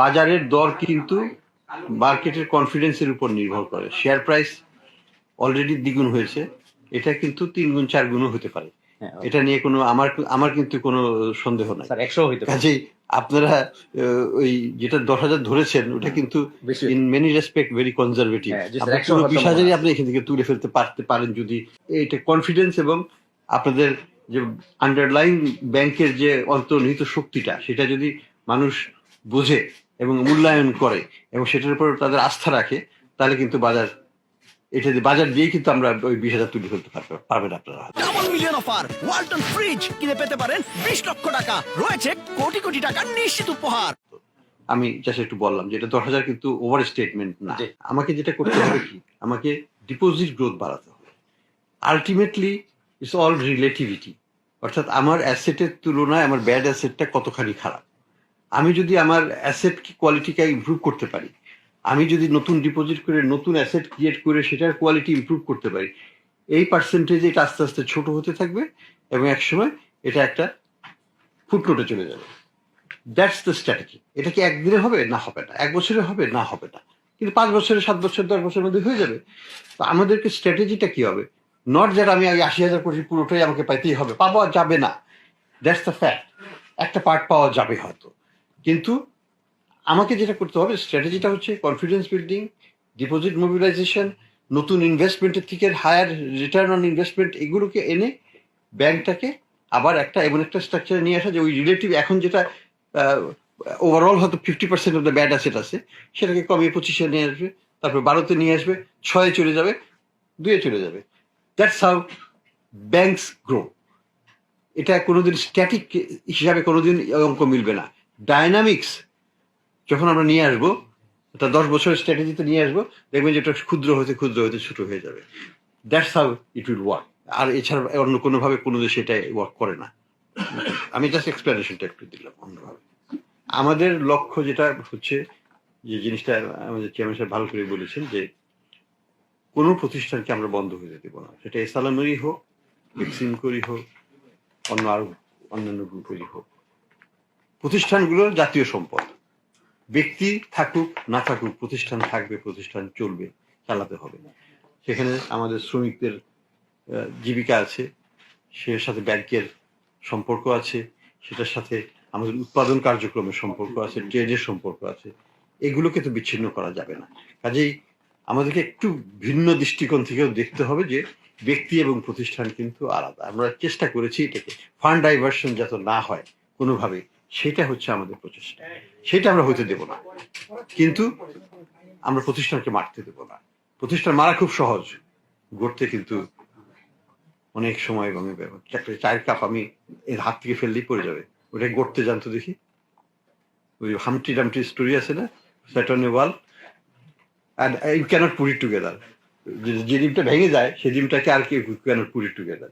বাজারের দর কিন্তু মার্কেটের কনফিডেন্সের উপর নির্ভর করে। শেয়ার প্রাইস অলরেডি দ্বিগুণ হয়েছে। এটা কিন্তু তিন গুণ চার গুণও হতে পারে। হ্যাঁ, এটা নিয়ে কোনো আমার আমার কিন্তু কোনো সন্দেহ নাই। একশো হইতে পারে। কাজেই আপনারা ওই যেটা দশ হাজার ধরেছেন ওটা কিন্তু in many respect very conservative হ্যাঁ, বিশ হাজারই আপনি এখান থেকে তুলে ফেলতে পারতে পারেন যদি এটা কনফিডেন্স এবং আপনাদের যে আন্ডারলাইন ব্যাংকের যে অন্তর্নিহিত শক্তিটা সেটা যদি মানুষ বোঝে এবং মূল্যায়ন করে এবং সেটার উপর তাদের আস্থা রাখে তাহলে কিন্তু বাজার এটা দিয়ে- বাজার দিয়ে কিন্তু আমরা ওই বিশ হাজার তুলে ফেলতে পারবে পারবেন আপনারা। Double million offer Walton fridge কিনে পেতে পারেন বিশ লক্ষ টাকা রয়েছে কোটি কোটি টাকার নিশ্চিত উপহার। আমি জাস্ট একটু বললাম যে এটা দশ হাজার কিন্তু ওভার স্টেটমেন্ট না। আমাকে যেটা করতে হবে কি আমাকে ডিপোজিট গ্রোথ বাড়াতে হবে। আলটিমেটলি ইটস অল রিলেটিভিটি অর্থাৎ আমার অ্যাসেটের তুলনায় আমার ব্যাড অ্যাসেটটা কতখানি খারাপ? আমি যদি আমার অ্যাসেট কোয়ালিটিকে ইমপ্রুভ করতে পারি, আমি যদি নতুন ডিপোজিট করে নতুন অ্যাসেট ক্রিয়েট করে সেটার কোয়ালিটি ইমপ্রুভ করতে পারি, এই পার্সেন্টেজ এটা আস্তে আস্তে ছোট হতে থাকবে এবং একসময় এটা একটা ফুটনোটে চলে যাবে। দ্যাটস দ্য স্ট্র্যাটেজি এটা কি একদিনে হবে? না হবে না। এক বছরে হবে? না হবে না। কিন্তু পাঁচ বছরে, সাত বছর, দশ বছরের মধ্যে হয়ে যাবে। তো আমাদেরকে স্ট্র্যাটেজিটা কি হবে? নট যেট আমি আগে আশি হাজার কোটি পুরোটাই আমাকে পাইতেই হবে। পাওয়া যাবে না। দ্যাটস দ্য ফ্যাক্ট একটা পার্ট পাওয়া যাবে হয়তো। কিন্তু আমাকে যেটা করতে হবে স্ট্র্যাটেজিটা হচ্ছে কনফিডেন্স বিল্ডিং ডিপোজিট মোবিলাইজেশন নতুন ইনভেস্টমেন্টের থেকে হায়ার রিটার্ন অন ইনভেস্টমেন্ট এগুলোকে এনে ব্যাংকটাকে আবার একটা এমন একটা স্ট্রাকচারে নিয়ে আসা যে ওই রিলেটিভ এখন যেটা ওভারঅল হয়তো fifty percent of the bad asset আছে, সেটাকে কমিয়ে পঁচিশে নিয়ে আসবে, তারপর বারোতে নিয়ে আসবে, ছয়ে চলে যাবে, দুয়ে চলে যাবে। দ্যাটস হাউ ব্যাংকস গ্রো এটা কোনোদিন স্ট্যাটিক হিসাবে কোনোদিন অঙ্ক মিলবে না। ডায়নামিক্স যখন আমরা নিয়ে আসব, তা দশ বছরের স্ট্র্যাটেজিতে নিয়ে আসব, দেখবেন যে এটা ক্ষুদ্র হতে ক্ষুদ্র হতে ছোট হয়ে যাবে। That's how it will work আর এছাড়া অন্য কোনোভাবে কোনো দেশ এটা ওয়ার্ক করে না। আমি জাস্ট এক্সপ্লেনেশনটা একটু দিলাম অন্যভাবে। আমাদের লক্ষ্য যেটা হচ্ছে, যে জিনিসটা আমাদের চেয়ারম্যান সাহেব ভালো করে বলেছেন যে, কোনো প্রতিষ্ঠানকে আমরা বন্ধ হয়ে দেবো না। সেটা এসালামেরই হোক এক্সিমকোরই হোক, অন্য আরও অন্যান্য গ্রুপেরই হোক। প্রতিষ্ঠানগুলো জাতীয় সম্পদ। ব্যক্তি থাকুক, না থাকুক, প্রতিষ্ঠান থাকবে, প্রতিষ্ঠান চলবে, চালাতে হবে। সেখানে আমাদের শ্রমিকদের জীবিকা আছে সে সাথে ব্যাংকের সম্পর্ক আছে, সেটার সাথে আমাদের উৎপাদন কার্যক্রমের সম্পর্ক আছে, ট্রেডের সম্পর্ক আছে। এগুলোকে তো বিচ্ছিন্ন করা যাবে না। কাজেই আমাদেরকে একটু ভিন্ন দৃষ্টিকোণ থেকেও দেখতে হবে যে ব্যক্তি এবং প্রতিষ্ঠান কিন্তু আলাদা। আমরা চেষ্টা করেছি এটাকে ফান্ড ডাইভার্সন যাতে না হয় কোনোভাবে। সেটা হচ্ছে আমাদের প্রচেষ্টা। সেটা আমরা হইতে দেব না। কিন্তু আমরা প্রতিষ্ঠানকে মারতে দেব না। প্রতিষ্ঠান মারা খুব সহজ। গড়তে কিন্তু অনেক সময় একটা চায়ের কাপ আমি এর হাত থেকে ফেললেই পড়ে যাবে। ওটা গড়তে জানতো দেখি। ওই হামটি ডামটি স্টোরি আছে না? Sat on wall and you can't it together যে ডিমটা ভেঙে যায় সেই ডিমটাকে আর কেউ ক্যানট ইট টুগেদার